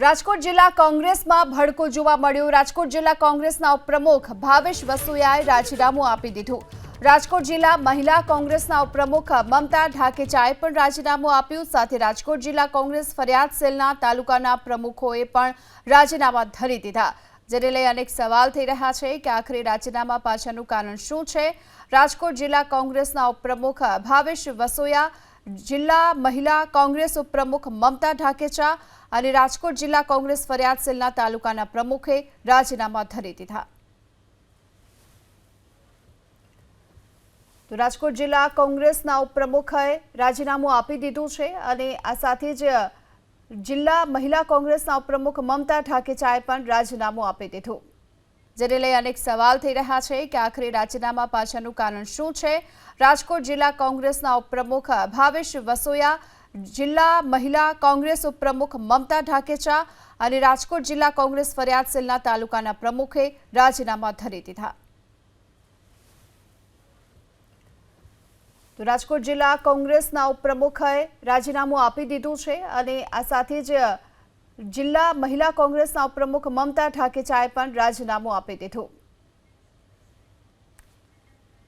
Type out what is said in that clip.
રાજકોટ જિલ્લા કોંગ્રેસમાં ભડકો જોવા મળ્યો. રાજકોટ જિલ્લા કોંગ્રેસના ઉપપ્રમુખ ભાવેશ વસુયાએ રાજીનામું આપી દીધું. રાજકોટ જિલ્લા મહિલા કોંગ્રેસના ઉપપ્રમુખ મમતા ઢાકેચાએ પણ રાજીનામું આપ્યું. સાથે રાજકોટ જિલ્લા કોંગ્રેસ ફરિયાદ સેલના તાલુકાના પ્રમુખોએ પણ રાજીનામા ધરી દીધા. જેને લઈ અનેક સવાલ થઈ રહ્યા છે કે આખરે રાજીનામા પાછળનું કારણ શું છે? રાજકોટ જિલ્લા કોંગ્રેસના ઉપપ્રમુખ ભાવેશ વસોયા જિલ્લા મહિલા કોંગ્રેસ ઉપપ્રમુખ મમતા ઢાકેચા અને રાજકોટ જિલ્લા કોંગ્રેસ ફરિયાદ સેલના તાલુકાના પ્રમુખે રાજીનામા ધરી દીધા. તો રાજકોટ જિલ્લા કોંગ્રેસના ઉપપ્રમુખે રાજીનામું આપી દીધું છે અને આ સાથે જ જિલ્લા મહિલા કોંગ્રેસના ઉપપ્રમુખ મમતા ઠાકેચાએ પણ રાજીનામું આપી દીધું. જેને લઈ અનેક સવાલ થઈ રહ્યા છે કે આખરે રાજીનામા પાછળનું કારણ શું છે? રાજકોટ જિલ્લા કોંગ્રેસના ઉપપ્રમુખ ભાવેશ વસોયા, જિલ્લા મહિલા કોંગ્રેસ ઉપપ્રમુખ મમતા ઢાકેચા અને રાજકોટ જિલ્લા કોંગ્રેસ ફરિયાદ સેલના તાલુકાના પ્રમુખે રાજીનામા ધરી દીધા. તો રાજકોટ જિલ્લા કોંગ્રેસના ઉપપ્રમુખે રાજીનામું આપી દીધું છે અને આ સાથે જ જિલ્લા મહિલા કોંગ્રેસના ઉપપ્રમુખ મમતા ઠાકેચાએ પણ રાજીનામું આપી દીધું.